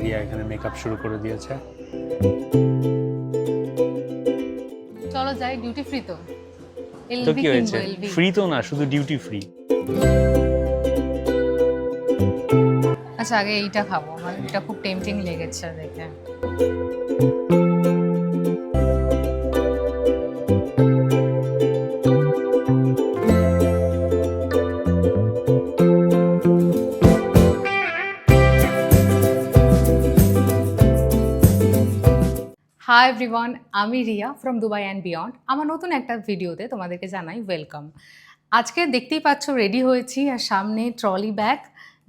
রিয়া এখানে মেকআপ শুরু করে দিয়েছে। চলো যাই ডিউটি ফ্রি তো। তো কি হয়েছে? ফ্রি তো না শুধু ডিউটি ফ্রি আচ্ছা আগে এইটা খাব আমার এটা খুব টেম্পটিং লেগেছে দেখে। এভরিওয়ান আমি Riya from Dubai and beyond আমার নতুন একটা ভিডিওতে তোমাদেরকে জানাই ওয়েলকাম আজকে দেখতেই পাচ্ছ রেডি হয়েছি আর সামনে ট্রলি ব্যাগ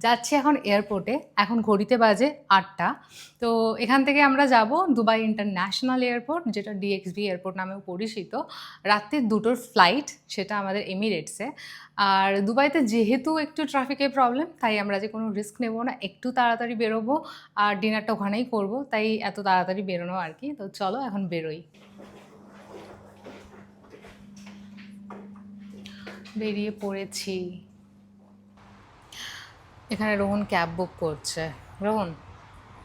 যাচ্ছি এখন এয়ারপোর্টে এখন ঘড়িতে বাজে আটটা। তো এখান থেকে আমরা যাব দুবাই ইন্টারন্যাশনাল এয়ারপোর্ট যেটা ডিএক্সবি এয়ারপোর্ট নামেও পরিচিত। রাত্রির দুটোর ফ্লাইট সেটা আমাদের এমিরেটসে আর দুবাইতে যেহেতু একটু ট্রাফিকের প্রবলেম তাই আমরা যে কোনো রিস্ক নেব না, একটু তাড়াতাড়ি বেরোবো আর ডিনারটা ওখানেই করব, তাই এত তাড়াতাড়ি বেরোনো আর কি। তো চলো এখন বেরোই। বেরিয়ে পড়েছি। এখানে রোহন ক্যাব বুক করছে। রোহন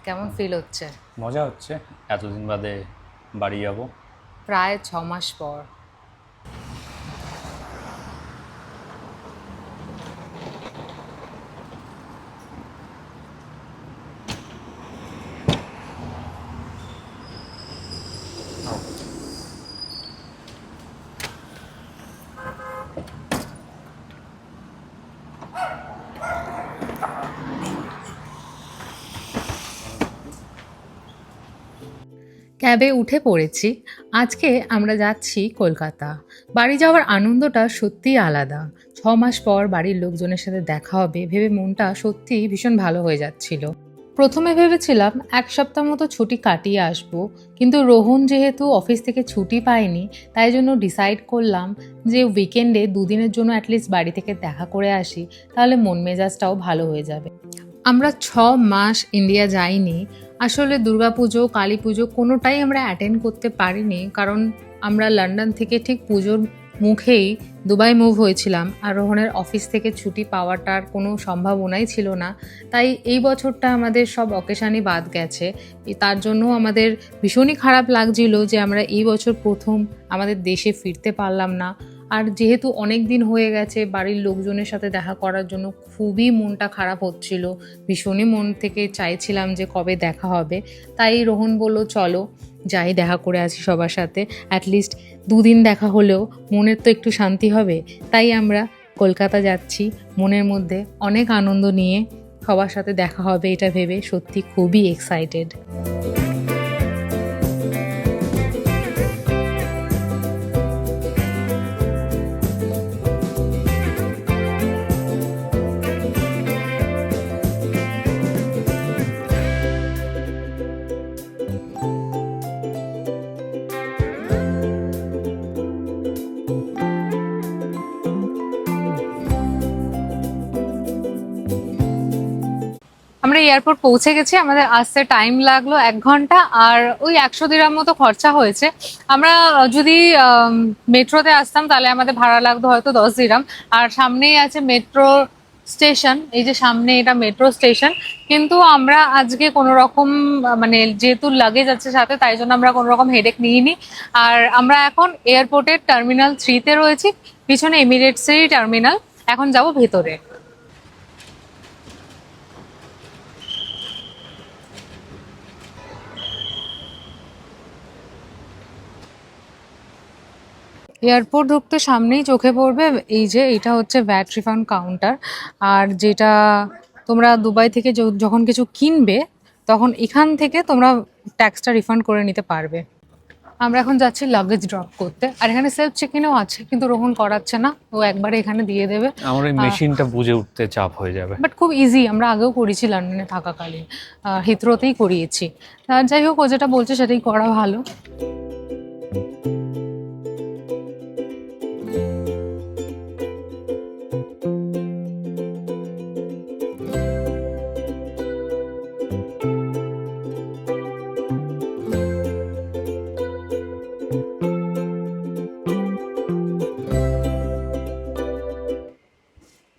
কেমন ফিল হচ্ছে? মজা হচ্ছে। এতদিন বাদে বাড়ি যাব। প্রায় ছ মাস পর। ক্যাবে উঠে পড়েছি। আজকে আমরা যাচ্ছি কলকাতা। বাড়ি যাওয়ার আনন্দটা সত্যিই আলাদা। ছ মাস পর বাড়ির লোকজনের সাথে দেখা হবে, ভেবে মনটা সত্যিই ভীষণ ভালো হয়ে যাচ্ছিল। প্রথমে ভেবেছিলাম এক সপ্তাহ মতো ছুটি কাটিয়ে আসব, কিন্তু রোহন যেহেতু অফিস থেকে ছুটি পায়নি, তাই জন্য ডিসাইড করলাম যে উইকেন্ডে দুদিনের জন্য অ্যাটলিস্ট বাড়ি থেকে দেখা করে আসি, তাহলে মন মেজাজটাও ভালো হয়ে যাবে। আমরা ছ মাস ইন্ডিয়া যাইনি আসলে দুর্গাপুজো কালী পুজো কোনোটাই আমরা অ্যাটেন্ড করতে পারিনি। কারণ আমরা লন্ডন থেকে ঠিক পুজোর মুখেই দুবাই মুভ হয়েছিলাম। আর রোহনের অফিস থেকে ছুটি পাওয়াটার কোনো সম্ভাবনাই ছিল না। তাই এই বছরটা আমাদের সব অকেশানই বাদ গেছে। তার জন্য আমাদের ভীষণই খারাপ লাগছিল যে আমরা এই বছর প্রথম আমাদের দেশে ফিরতে পারলাম না। আর যেহেতু অনেক দিন হয়ে গেছে বাড়ির লোকজনের সাথে দেখা করার জন্য খুবই মনটা খারাপ হচ্ছিল। ভীষণই মন থেকে চাইছিলাম যে কবে দেখা হবে। তাই রোহন বলল, চলো, যাই, দেখা করে আসি সবার সাথে। অ্যাটলিস্ট দুদিন দেখা হলেও মনের তো একটু শান্তি হবে। তাই আমরা কলকাতা যাচ্ছি। মনের মধ্যে অনেক আনন্দ নিয়ে সবার সাথে দেখা হবে, এটা ভেবে সত্যি খুবই এক্সাইটেড এয়ারপোর্ট পৌঁছে গেছি, আমাদের আসতে টাইম লাগল এক ঘণ্টা, আর ওই একশো দিরাম মতো খরচা হয়েছে। আমরা যদি মেট্রোতে আসতাম তাহলে আমাদের ভাড়া লাগতো হয়তো দশ দিরাম। আর সামনেই আছে মেট্রো স্টেশন, এই যে সামনে এটা মেট্রো স্টেশন। কিন্তু আমরা আজকে কোনো রকম মানে যেহেতু লাগেজ আছে সাথে, তাই জন্য আমরা কোনো রকম হেডেক নিইনি। আর আমরা এখন এয়ারপোর্টের টার্মিনাল থ্রিতে রয়েছি, পিছনে এমিরেটসেরই টার্মিনাল এখন যাব ভেতরে। এয়ারপোর্ট ঢুকতে সামনেই চোখে পড়বে এই যে এটা হচ্ছে ভ্যাট রিফান্ড কাউন্টার। আর যেটা তোমরা দুবাই থেকে যখন কিছু কিনবে তখন এখান থেকে তোমরা ট্যাক্সটা রিফান্ড করে নিতে পারবে। আমরা এখন যাচ্ছি লাগেজ ড্রপ করতে। আর এখানে সেলফ চেক ইনও আছে কিন্তু রোহন করাচ্ছে না। ও একবারে এখানে দিয়ে দেবে। আমার এই মেশিনটা বুঝে উঠতে চাপ হয়ে যাবে। বাট খুব ইজি আমরা আগেও করেছি লন্ডনে থাকাকালীন। হিথ্রোতেই করিয়েছি। যাই হোক ও যেটা বলছে সেটাই করা ভালো।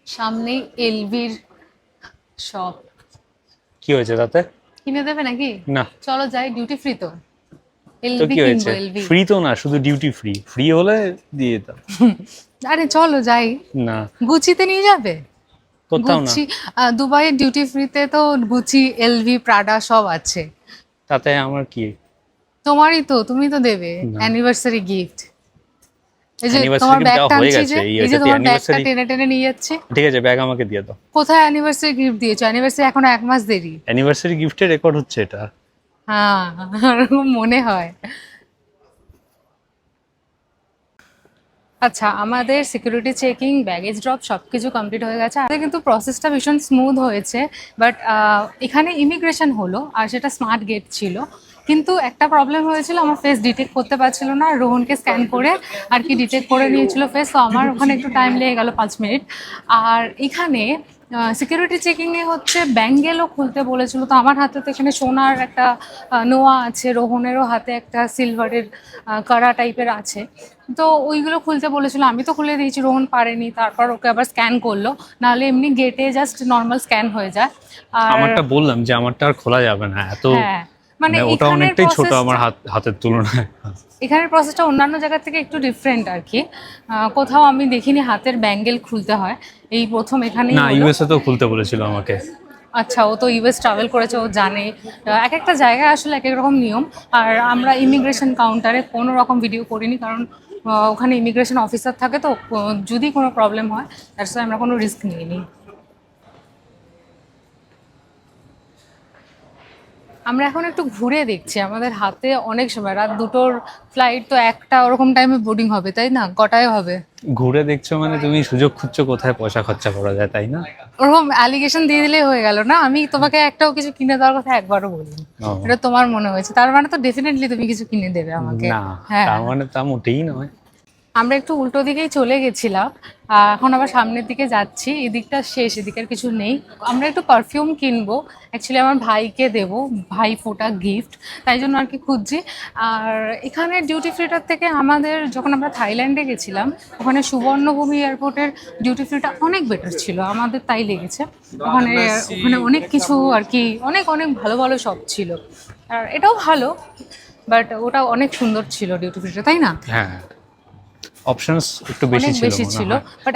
সামনেই এলভির শপ কি হয়েছে তাতে? কিনে দেবে নাকি? না। চলো যাই ডিউটি ফ্রি তো। তো এলবি কি হয়েছে? কিনবো এলবি ফ্রি তো না শুধু ডিউটি ফ্রি ফ্রি হলে দিয়ে দাও আরে চলো যাই। না। গুচিতে নিয়ে যাবে? কোথাও না। গুচি আহ, দুবাইয়ের ডিউটি ফ্রিতে তো গুচি এলভি প্রাডা সব আছে। তাতে আমার কি? তোমারই তো তুমি তো দেবে। না। অ্যানিভার্সারি গিফট এই যে তোমার ব্যাগ টানছি যে এই যে তোমার ব্যাগটা টেনে টেনে নিয়ে যাচ্ছে। ঠিক আছে ব্যাগ আমাকে দিয়ে দাও। কোথায় অ্যানিভার্সারি গিফট দিয়েছ? অ্যানিভার্সারি এখনও এক মাস দেরি। অ্যানিভার্সারি গিফটের রেকর্ড হচ্ছে এটা। হ্যাঁ ওরকম মনে হয়। আচ্ছা আমাদের সিকিউরিটি চেকিং ব্যাগেজ ড্রপ সব কিছু কমপ্লিট হয়ে গেছে। আমাদের কিন্তু প্রসেসটা ভীষণ স্মুথ হয়েছে বাট এখানে ইমিগ্রেশন হলো আর সেটা স্মার্ট গেট ছিল। কিন্তু একটা প্রবলেম হয়েছিল আমার ফেস ডিটেক্ট করতে পারছিল না আর রোহনকে স্ক্যান করে আর কি ডিটেক্ট করে নিয়েছিল ফেস তো আমার ওখানে একটু টাইম লেগে গেল পাঁচ মিনিট আর এখানে সিকিউরিটি চেকিংয়ে হচ্ছে ব্যাঙ্গেলও খুলতে বলেছিল। তো আমার হাতে তো এখানে সোনার একটা নোয়া আছে রোহনেরও হাতে একটা সিলভারের কড়া টাইপের আছে। তো ওইগুলো খুলতে বলেছিল আমি তো খুলে দিয়েছি রোহন পারেনি তারপর ওকে আবার স্ক্যান করল। নাহলে এমনি গেটে জাস্ট নর্মাল স্ক্যান হয়ে যায়। আর আমারটা বললাম যে আমারটা আর খোলা যাবে না এত হ্যাঁ। মানে মানে ওটা অনেকটাই ছোট আমার হাতের তুলনায়। এখানের প্রসেসটা অন্যান্য জায়গা থেকে একটু ডিফারেন্ট আর কি। কোথাও আমি দেখিনি হাতের ব্যাঙ্গেল খুলতে হয়। এই প্রথম এখানেই না ইউএসএ তো খুলতে বলেছিল আমাকে। আচ্ছা ও তো ইউএস ট্রাভেল করেছে ও জানে। এক একটা জায়গায় আসলে এক এক রকম নিয়ম। আর আমরা ইমিগ্রেশন কাউন্টারে কোনো রকম ভিডিও করিনি কারণ ওখানে ইমিগ্রেশন অফিসার থাকে তো যদি কোনো প্রবলেম হয় তার সাথে আমরা কোনো রিস্ক নিইনি। আমরা এখন একটু ঘুরে দেখছি আমাদের হাতে অনেক সময় রাত দুটোর ফ্লাইট তো একটা ওরকম টাইমে বোর্ডিং হবে তাই না? কটায় হবে? ঘুরে দেখছ মানে তুমি সুযোগ খুঁজছো কোথায় পয়সা খরচা করা যায় তাই না? ওরকম অ্যালিগেশন দিয়ে দিলেই হয়ে গেল না? আমি তোমাকে একটাও কিছু কিনে দেওয়ার কথা একবারও বলিনি। ও, এটা তোমার মনে হয়েছে। তার মানে তো ডেফিনেটলি তুমি কিছু কিনে দেবে আমাকে। না হ্যাঁ। তার মানে তা মোটেই নয়। আমরা একটু উল্টো দিকেই চলে গেছিলাম এখন আবার সামনের দিকে যাচ্ছি, এদিকটা শেষ, এদিকে আর কিছু নেই। আমরা একটু পারফিউম কিনবো অ্যাকচুয়ালি আমার ভাইকে দেব, ভাই ফোটা গিফট তাই জন্য আর কি খুঁজছি। আর এখানে ডিউটি ফ্রিটার থেকে আমাদের যখন আমরা থাইল্যান্ডে গেছিলাম, ওখানে সুবর্ণভূমি এয়ারপোর্টের ডিউটি ফ্রিটা অনেক বেটার ছিল, আমাদের তাই লেগেছে। ওখানে ওখানে অনেক কিছু আর কি, অনেক অনেক ভালো ভালো সব ছিল। আর এটাও ভালো বাট ওটা অনেক সুন্দর ছিল ডিউটি ফ্রিটা তাই না? হ্যাঁ। অপশনস একটু বেশি ছিল বেশি ছিল,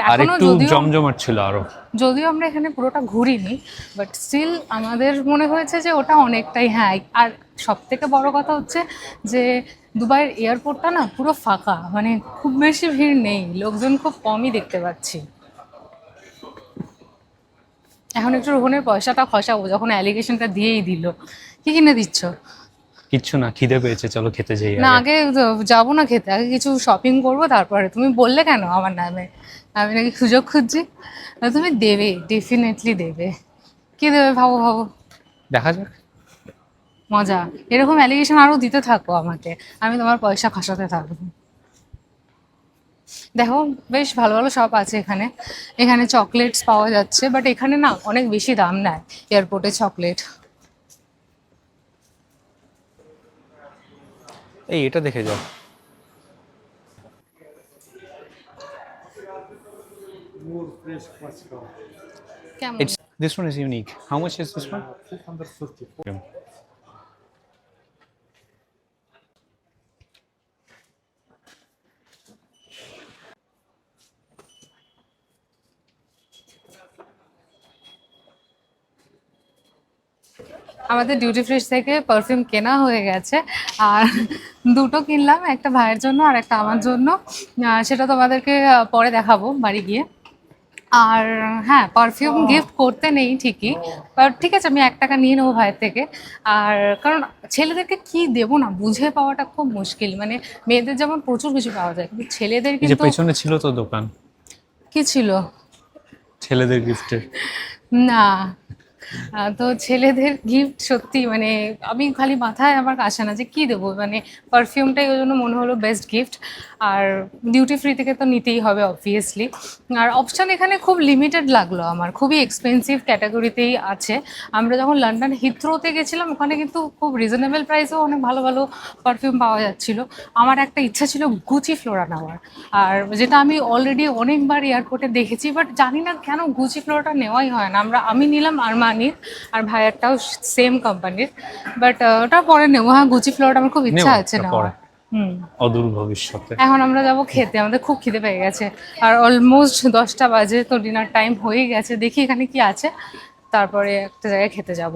আর এখনও একটু যদিও- জমজমাট ছিল আরও। যদিও আমরা এখানে পুরোটা ঘুরিনি বাট স্টিল আমাদের মনে হয়েছে যে ওটা অনেকটাই হ্যাঁ আর সব থেকে বড় কথা হচ্ছে যে দুবাইয়ের এয়ারপোর্টটা না পুরো ফাঁকা মানে খুব বেশি ভিড় নেই লোকজন খুব কমই দেখতে পাচ্ছি। এখন একটু রোহনের পয়সাটা খসাবো যখন অ্যালিগেশনটা দিয়েই দিল। কি কিনে দিচ্ছ? কিচ্ছু না খিদে পেয়েছে চলো খেতে যাই না আগে। যাব না খেতে আগে কিছু শপিং করব তারপরে। তুমি বললে কেন আমার নামে? আমি নাকি সুযোগ খুঁজছি। তুমি দেবে ডেফিনেটলি দেবে। কি দেবে ভাবো ভাবো। দেখা যাক। মজা। এরকম অ্যালিগেশন আরও দিতে থাকো আমাকে। আমি তোমার পয়সা খসাতে থাকব। দেখো বেশ ভালো ভালো শপ আছে এখানে। এখানে চকলেটস পাওয়া যাচ্ছে বাট এখানে না অনেক বেশি দাম নেয়। এয়ারপোর্টে চকলেট এই এটা দেখে যাও this one is unique. How much is this one? 250. আমাদের ডিউটি ফ্রি থেকে পারফিউম কেনা হয়ে গেছে। আর দুটো কিনলাম একটা ভাইয়ের জন্য আর একটা আমার জন্য। সেটা তোমাদেরকে পরে দেখাবো বাড়ি গিয়ে। আর হ্যাঁ পারফিউম গিফট করতে নেই ঠিকই বাট ঠিক আছে আমি এক টাকা নিয়ে নেব ভাইয়ের থেকে। আর কারণ ছেলেদেরকে কি দেবো না বুঝে পাওয়াটা খুব মুশকিল। মানে মেয়েদের যেমন প্রচুর কিছু পাওয়া যায় কিন্তু ছেলেদের কিন্তু পেছনে ছিল তো দোকান। কি ছিল? ছেলেদের গিফটের না তো ছেলেদের গিফট সত্যি মানে আমি খালি মাথায় আমার আসে না যে কি দেবো? মানে পারফিউমটাই ওই জন্য মনে হলো বেস্ট গিফট আর ডিউটি ফ্রি থেকে তো নিতেই হবে অবভিয়াসলি আর অপশান এখানে খুব লিমিটেড লাগল আমার, খুবই এক্সপেন্সিভ ক্যাটাগরিতেই আছে। আমরা যখন লন্ডন হিথ্রোতে গেছিলাম, ওখানে কিন্তু খুব রিজনেবল প্রাইসেও অনেক ভালো ভালো পারফিউম পাওয়া যাচ্ছিল। আমার একটা ইচ্ছা ছিল গুচি ফ্লোরা নেওয়ার, আর যেটা আমি অলরেডি অনেকবার এয়ারপোর্টে দেখেছি বাট জানি না কেন গুচি ফ্লোরাটা নেওয়াই হয় না। আমরা, আমি নিলাম আর আরমানি কোম্পানির আর ভাইয়ারটাও সেম কোম্পানির। বাট ওটা পরে নেব। হ্যাঁ গুচি ফ্লোরটা আমার খুব ইচ্ছা আছে না হুম। অদূর ভবিষ্যতে। এখন আমরা যাব খেতে। আমাদের খুব খিদে পেয়ে গেছে। আর অলমোস্ট দশটা বাজে তো ডিনার টাইম হয়ে গেছে। দেখি এখানে কি আছে। তারপরে একটা জায়গায় খেতে যাব।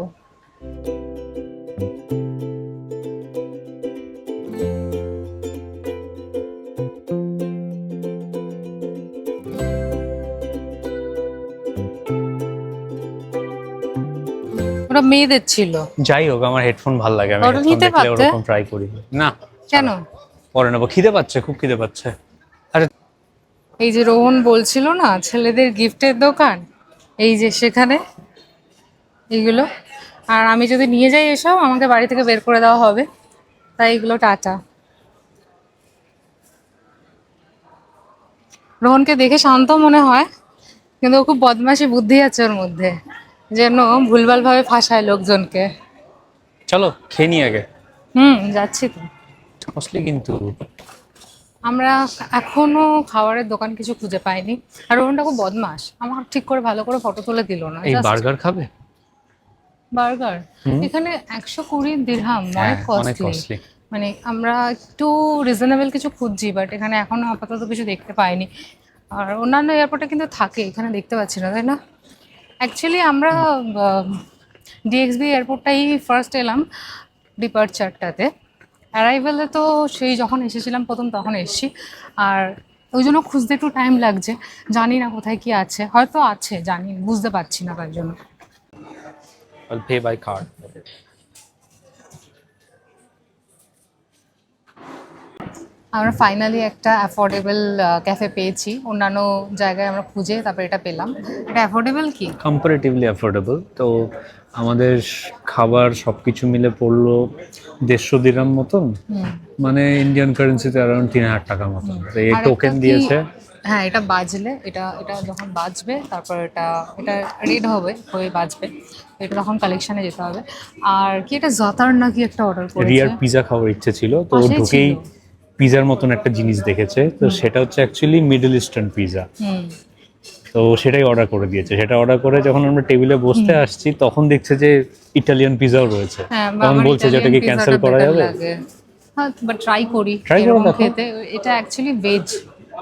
ওটা মেয়েদের ছিল। যাই হোক আমার হেডফোন ভালো লাগে। আমি নিতে? ওরকম ট্রাই করি। না। কেন? পরে নেব। খিদে পাচ্ছে খুব খিদে পাচ্ছে। আরে এই যে রোহন বলছিল না ছেলেদের গিফটের দোকান? এই যে সেখানে? এইগুলো? আর আমি যদি নিয়ে যাই এসব আমাকে বাড়ি থেকে বের করে দেওয়া হবে। তাই এগুলো টাটা। রোহনকে দেখে শান্ত মনে হয় কিন্তু খুব বদমাশি বুদ্ধি আছে ওর মধ্যে। যেন ভুলভাল ভাবে ফাঁসায় লোকজনকে। চলো খেয়ে নি আগে। হুম যাচ্ছি তো। কস্টলি কিন্তু। আমরা এখনও খাবারের দোকান কিছু খুঁজে পাইনি। আর রোহনটা খুব বদমাস আমার ঠিক করে ভালো করে ফটো তুলে দিল না এই বার্গার খাবে? বার্গার? এখানে একশো কুড়ি দিরহাম হ্যাঁ অনেক কস্টলি কস্টলি মানে আমরা একটু রিজনেবল কিছু খুঁজছি বাট এখানে এখনও আপাতত কিছু দেখতে পাইনি। আর অন্যান্য এয়ারপোর্টে কিন্তু থাকে এখানে দেখতে পাচ্ছি না তাই না? অ্যাকচুয়ালি আমরা ডিএক্সবি এয়ারপোর্টটাই ফার্স্ট এলাম ডিপার্চারটাতে অ্যারাইভেলে তো সেই যখন এসেছিলাম, প্রথম তখন এসেছি। আর ওই জন্য খুঁজতে একটু টাইম লাগছে। জানি না কোথায় কি আছে। হয়তো আছে, জানি, বুঝতে পারছি না তার জন্য. আমরা ফাইনালি একটা অ্যাফোর্ডেবল ক্যাফে পেয়েছি। অন্যান্য জায়গায় আমরা খুঁজে তারপর এটা পেলাম। এটা অ্যাফোর্ডেবল কি? কম্পারেটিভলি অ্যাফোর্ডেবল তো আমাদের খাবার সব কিছু মিলে পড়ল দেড়শো দিরাম মতন। মানে ইন্ডিয়ান কারেন্সিতে অ্যারাউন্ড তিন হাজার টাকার মতন। এই টোকেন দিয়েছে। হ্যাঁ এটা বাজলে এটা এটা যখন বাজবে তারপর এটা এটা রেড হবে হয়ে বাজবে। এটা তখন কালেকশনে যেতে হবে। আর কি এটা জাতার নাকি একটা অর্ডার করেছে? রিয়ার পিজা খাওয়ার ইচ্ছে ছিল তো ঢুকেই। পিজার মতন একটা জিনিস দেখেছে। তো সেটা হচ্ছে অ্যাকচুয়ালি মিডল ইস্টার্ন পিজা তো সেটাই অর্ডার করে দিয়েছে। সেটা অর্ডার করে যখন আমরা টেবিলে বসতে আসছি তখন দেখছে যে ইটালিয়ান পিজাও রয়েছে। হ্যাঁ তখন বলছে যে ওটা কি ক্যান্সেল করা যাবে? হ্যাঁ বাট ট্রাই করি। Try করে খেতে? এটা অ্যাকচুয়ালি ভেজ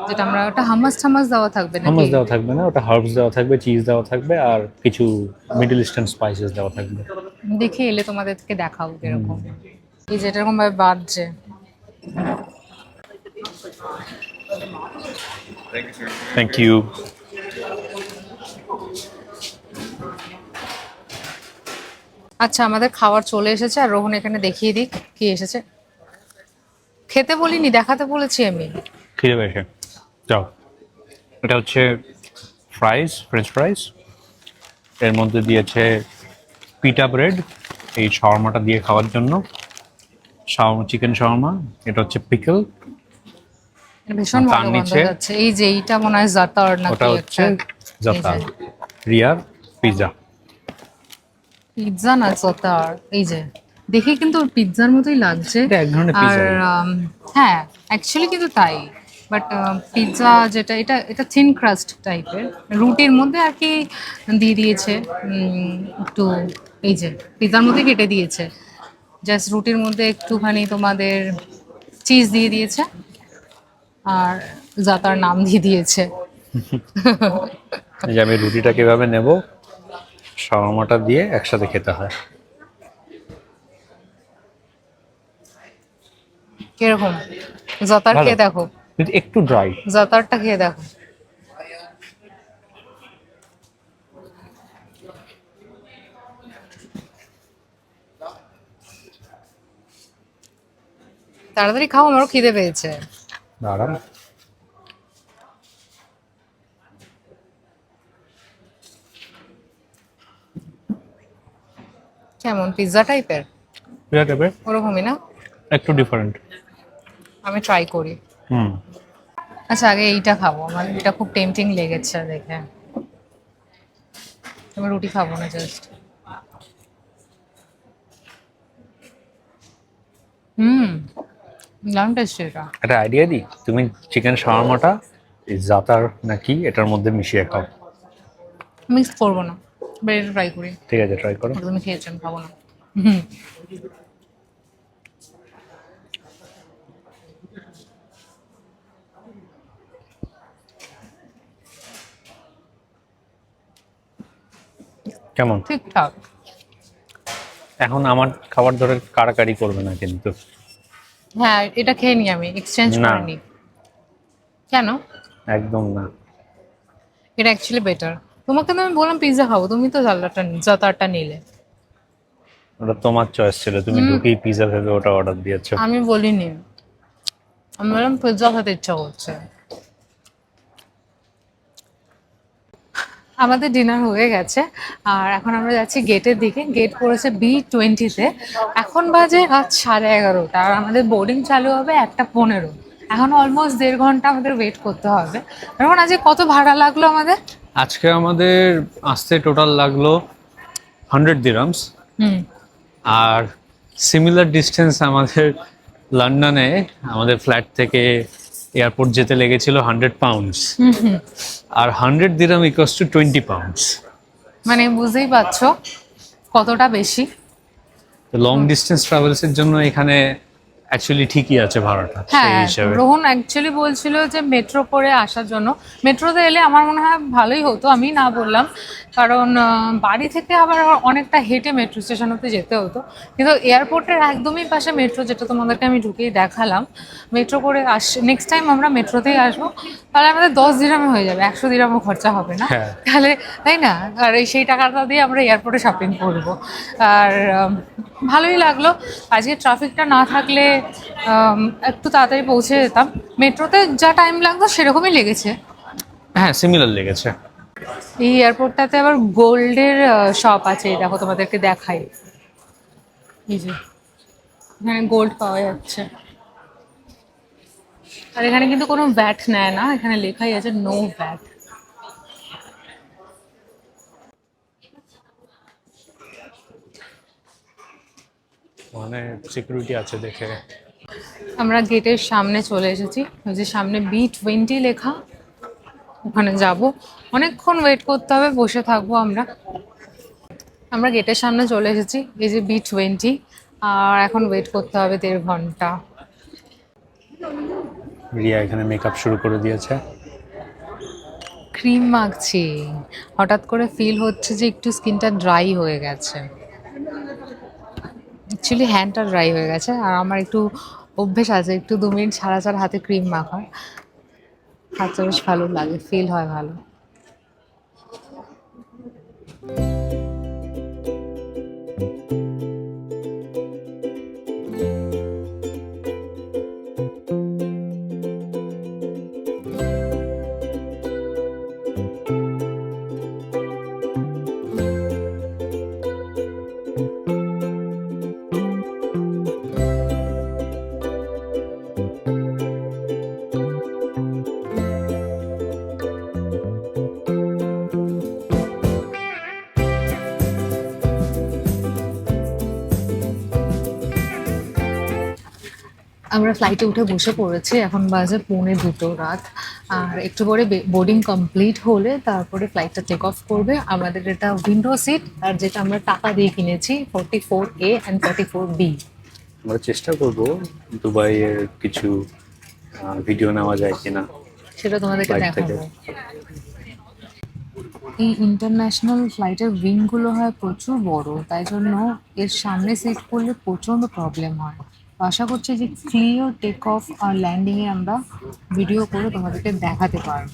যেটা আমরা ওটা হামাস টামাস দেওয়া থাকবে হামাস দেওয়া থাকবে না ওটা হার্বস দেওয়া থাকবে চিজ দেওয়া থাকবে আর কিছু মিডল ইস্টার্ন স্পাইসেস দেওয়া থাকবে। দেখে এলে তোমাদেরকে দেখাও এরকম এই যে এরকম ভাবে বাজছে। থ্যাংক ইউ আচ্ছা আমাদের খাবার চলে এসেছে আর রোহন এখানে দেখিয়ে দিক কি এসেছে। খেতে বলিনি দেখাতে বলেছি আমি। খিদে পেয়েছে। যাও। এটা হচ্ছে ফ্রাইস ফ্রেঞ্চ ফ্রাইস এর মধ্যে দিয়েছে পিটা ব্রেড এই শর্মাটা দিয়ে খাওয়ার জন্য। শাওয়ারমা চিকেন শর্মা এটা হচ্ছে পিকল ভীষণ ভালো গন্ধ নিচে- যাচ্ছে। এই যে এইটা মনে হয় জাতার নাকি ওটা হচ্ছে জাতা রিয়ার পিজা পিৎজা না জাতার? এই যে। দেখে কিন্তু ওর পিৎজার মতোই লাগছে। আর হ্যাঁ অ্যাকচুয়ালি কিন্তু তাই। বাট পিৎজা যেটা এটা এটা থিন ক্রাস্ট টাইপের রুটির মধ্যে আর কি দিয়ে দিয়েছে। একটু এই যে পিৎজার মধ্যে কেটে দিয়েছে। জাস্ট রুটির মধ্যে একটুখানি তোমাদের চিজ দিয়ে দিয়েছে। আর জাতার নাম দিয়ে দিয়েছে। যে আমি রুটিটা কীভাবে নেব শাওয়ারমাটা দিয়ে একসাথে খেতে হয়। কীরকম? জাতার খেয়ে দেখো। কিন্তু একটু ড্রাই জাতারটা খেয়ে দেখো। তাড়াতাড়ি খাও আমারও খিদে পেয়েছে। দাঁড়ান। কেমন? পিৎজা টাইপের পিজা টাইপের ওরকমই না? একটু ডিফারেন্ট আমি ট্রাই করি। হুম। আচ্ছা আগে এইটা খাব। আমার এটা খুব টেম্পটিং লেগেছে দেখে। আমি রুটি খাব না জাস্ট হুম। দারুণ টেস্টি এটা একটা আইডিয়া দিই? তুমি চিকেন শাওয়ারমাটা এই জাতার নাকি এটার মধ্যে মিশিয়ে খাও। মিক্স করব না ব্রেড ট্রাই করি। ঠিক আছে ট্রাই করো। তুমি খেয়েছেন খাব না। হুম। কেমন? ঠিকঠাক। এখন আমার খাবার ধরে কাড়াকাড়ি করবে না কিন্তু। হ্যাঁ এটা খেয়ে নি আমি এক্সচেঞ্জ করিনি। কেন? একদম না। এটা অ্যাকচুয়ালি বেটার তোমাকে তো আমি বললাম পিৎজা খাব তুমি তো জালাটা জাতারটা নিলে। ওটা তোমার চয়েস ছিল তুমি ঢুকেই পিৎজা ভেবে ওটা অর্ডার দিয়েছ। আমি বলিনি। আমি বললাম পিৎজা খেতে ইচ্ছা করছে। আমাদের ডিনার হয়ে গেছে। আর এখন আমরা যাচ্ছি গেটের দিকে। গেট পড়েছে বি টোয়েন্টিতে এখন বাজে রাত সাড়ে এগারোটা। আর আমাদের বোর্ডিং চালু হবে একটা পনেরো। এখন অলমোস্ট দেড় ঘণ্টা আমাদের ওয়েট করতে হবে। এখন আজকে কত ভাড়া লাগল আমাদের? আজকে আমাদের আসতে টোটাল লাগল হান্ড্রেড দিরামস হুম। আর সিমিলার ডিস্টেন্স আমাদের লন্ডনে আমাদের ফ্ল্যাট থেকে এয়ারপোর্ট যেতে লেগেছিল হান্ড্রেড পাউন্ডস। আর hundred dirham equals two twenty pounds মানে বুঝতেই পারছ কতটা বেশি। লং ডিস্টেন্স ট্রাভেলসের জন্য এখানে অ্যাকচুয়ালি ঠিকই আছে ভাড়াটা সেই হ্যাঁ হিসাবে। রোহন অ্যাকচুয়ালি বলছিল যে মেট্রো করে আসার জন্য। মেট্রোতে এলে আমার মনে হয় ভালোই হতো আমি না বললাম। কারণ বাড়ি থেকে আবার অনেকটা হেঁটে মেট্রো স্টেশন অব্দি যেতে হতো। কিন্তু এয়ারপোর্টের একদমই পাশে মেট্রো যেটা তোমাদেরকে আমি ঢুকেই দেখালাম। মেট্রো করে আস নেক্সট টাইম আমরা মেট্রোতেই আসব তাহলে আমাদের দশ দিরামে হয়ে যাবে একশো দিরামও খরচা হবে না। হ্যাঁ। তাহলে তাই না? আর এই সেই টাকাটা দিয়ে আমরা এয়ারপোর্টে শপিং করব। আর ভালোই লাগল। আজকে ট্রাফিকটা না থাকলে একটু তাড়াতাড়ি পৌঁছে যেতাম। মেট্রোতে যা টাইম লাগতো সেরকমই লেগেছে। হ্যাঁ সিমিলার লেগেছে। এই এয়ারপোর্টটাতে আবার গোল্ডের শপ আছে এই দেখো তোমাদেরকে দেখাই। এই যে এখানে গোল্ড পাওয়া যাচ্ছে। আর এখানে কিন্তু কোনো ভ্যাট নেয় না এখানে লেখাই আছে নো ভ্যাট মানে সিকিউরিটি আছে দেখে। আমরা গেটের সামনে চলে এসেছি। ওই যে সামনে বি টোয়েন্টি লেখা। ওখানে যাব। অনেকক্ষণ ওয়েট করতে হবে বসে থাকব আমরা। আমরা গেটের সামনে চলে এসেছি। এই যে বি টোয়েন্টি আর এখন ওয়েট করতে হবে দেড় ঘণ্টা। রিয়া এখানে মেকআপ শুরু করে দিয়েছে। ক্রিম মাখছি। হঠাৎ করে ফিল হচ্ছে যে একটু স্কিনটা ড্রাই হয়ে গেছে। অ্যাকচুয়ালি হ্যান্ডটা ড্রাই হয়ে গেছে। আর আমার একটু অভ্যেস আছে, একটু দু মিনিট ছাড়া ছাড়া হাতে ক্রিম মাখার। হাতটা বেশ ভালো লাগে ফিল হয় ভালো। আমরা ফ্লাইটে উঠে বসে পড়েছি। এখন বাজে পৌনে দুটো রাত। আর একটু পরে বোর্ডিং কমপ্লিট হলে তারপরে ফ্লাইটটা টেক অফ করবে। আমাদের এটা উইন্ডো সিট আর যেটা আমরা টাকা দিয়ে কিনেছি forty four A and forty four B আমরা চেষ্টা করব দুবাইয়ের কিছু ভিডিও নেওয়া যায় কিনা। সেটা তোমাদেরকে দেখাবো। এই ইন্টারন্যাশনাল ফ্লাইটের উইংগুলো হয় প্রচুর বড় তাই জন্য এর সামনে সিট করলে প্রচণ্ড প্রবলেম হয়। আশা করছি যে ক্লিয়ার টেক অফ আর ল্যান্ডিংয়ে আমরা ভিডিও করে তোমাদেরকে দেখাতে পারব।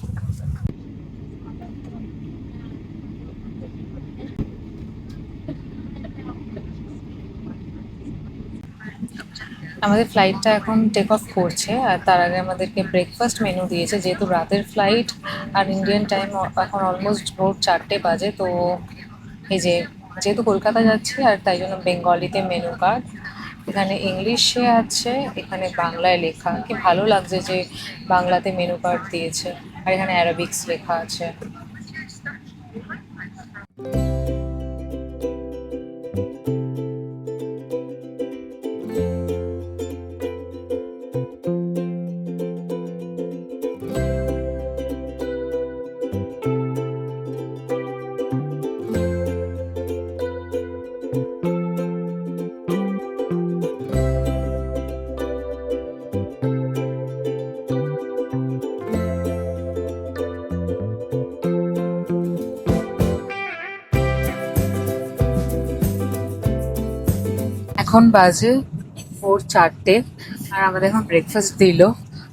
আমাদের ফ্লাইটটা এখন টেক অফ করছে আর তার আগে আমাদেরকে ব্রেকফাস্ট মেনু দিয়েছে, যেহেতু রাতের ফ্লাইট আর ইন্ডিয়ান টাইম এখন অলমোস্ট ভোর চারটে বাজে, তো এই যে যেহেতু কলকাতা যাচ্ছি আর তাই জন্য বেঙ্গলিতে মেনু কার্ড এখানে ইংলিশে আছে, এখানে বাংলায় লেখা। কি ভালো লাগছে যে বাংলাতে মেনু কার্ড দিয়েছে। আর এখানে অ্যারাবিক্স লেখা আছে। এখন বাজে ভোর চারটে আর আমাদের এখন ব্রেকফাস্ট দিল।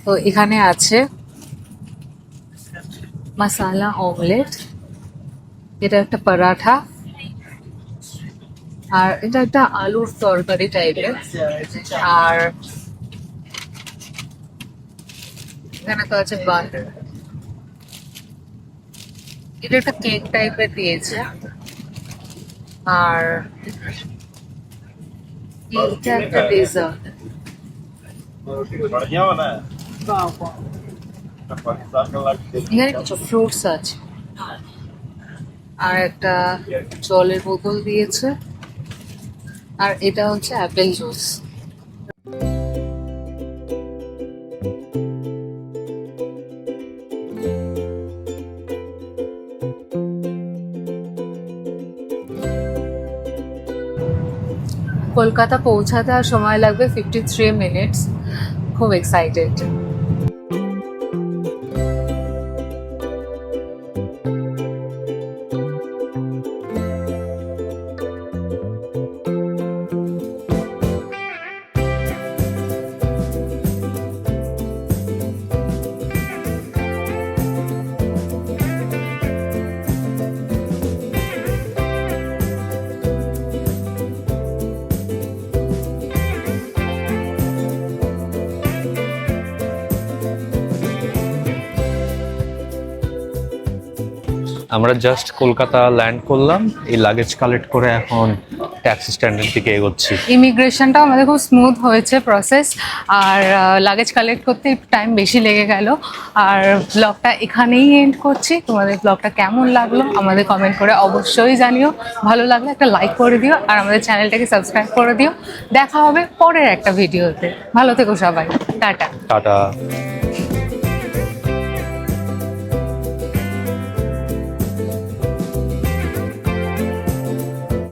তো এখানে আছে মাসালা অমলেট এটা একটা পরাঠা আর এটা একটা আলুর তরকারি টাইপের আর এখানে তো আছে বান এটা একটা কেক টাইপের দিয়েছে। আর এইটা একটা ডেজার্ট এখানে কিছু ফ্রুটস আছে। আর একটা জলের বোতল দিয়েছে। আর এটা হচ্ছে অ্যাপেল জুস কলকাতা পৌঁছাতে আর সময় লাগবে ফিফটি থ্রি মিনিটস খুব এক্সাইটেড আমরা জাস্ট কলকাতা ল্যান্ড করলাম এই লাগেজ কালেক্ট করে এখন ট্যাক্সি স্ট্যান্ডের দিকে এগোচ্ছি। ইমিগ্রেশনটাও আমাদের খুব স্মুথ হয়েছে প্রসেস আর লাগেজ কালেক্ট করতে টাইম বেশি লেগে গেল। আর ব্লগটা এখানেই এন্ড করছি। তোমাদের ব্লগটা কেমন লাগল আমাদের কমেন্ট করে অবশ্যই জানিও। ভালো লাগলে একটা লাইক করে দিও আর আমাদের চ্যানেলটাকে সাবস্ক্রাইব করে দিও। দেখা হবে পরের একটা ভিডিওতে ভালো থেকো সবাই। টাটা। টাটা।